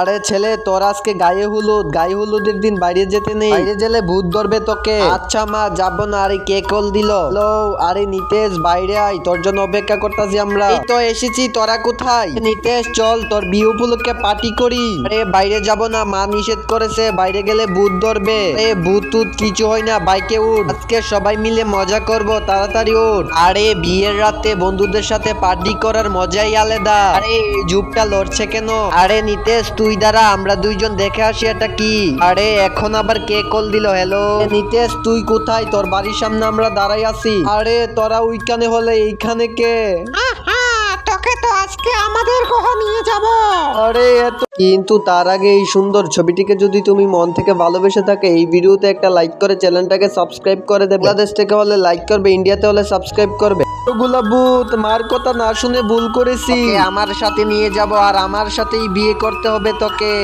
আরে ছেলে তোর আজকে গায়ে হলুদ গায়ে হলুদের দিন বাইরে যেতে নেই। বাইরে গেলে ভূত ধরবে তোকে। আচ্ছা মা যাব না আরে কে কল দিল? হ্যালো আরে নিতেশ বাইরে আয় তোর জন্য অপেক্ষা করতেছি আমরা। এই তো এসেছি তোরা কোথায়? নিতেশ চল তোর বিয়ে উপলক্ষে পার্টি করি। আরে বাইরে যাব না মা নিষেধ করেছে বাইরে গেলে ভূত ধরবে। এ ভূত টুত কিছু হয় না বাইকে উঠ। আজকে সবাই মিলে মজা করব তাড়াতাড়ি উঠ। আরে বিয়ের রাতে বন্ধুদের সাথে পার্টি করার মজাই আলাদা। আরে জুপটা লড়ছে কেন? আরে নিতেশ তুই দাঁড়া, আমরা দুইজন দেখে আসি এটা কি। আরে, এখন আবার কে কল দিল? হ্যালো নিতেশ, তুই কোথায়? তোর বাড়ির সামনে আমরা দাঁড়াই আছি। আরে, তোরা ওইখানে হলে এইখানে কে? আজকে আমাদের গ্রহ নিয়ে যাব। আরে এত কিন্তু তার আগে এই সুন্দর ছবিটিকে যদি তুমি মন থেকে ভালোবেসে থাকে এই ভিডিওতে একটা লাইক করে চ্যানেলটাকে সাবস্ক্রাইব করে দেবে। বাংলাদেশ থেকে হলে লাইক করবে ইন্ডিয়াতে হলে সাবস্ক্রাইব করবে। গুলাবুত মার কথা না শুনে ভুল করেছি। আমার সাথে নিয়ে যাব আর আমার সাথেই বিয়ে করতে হবে তোকে।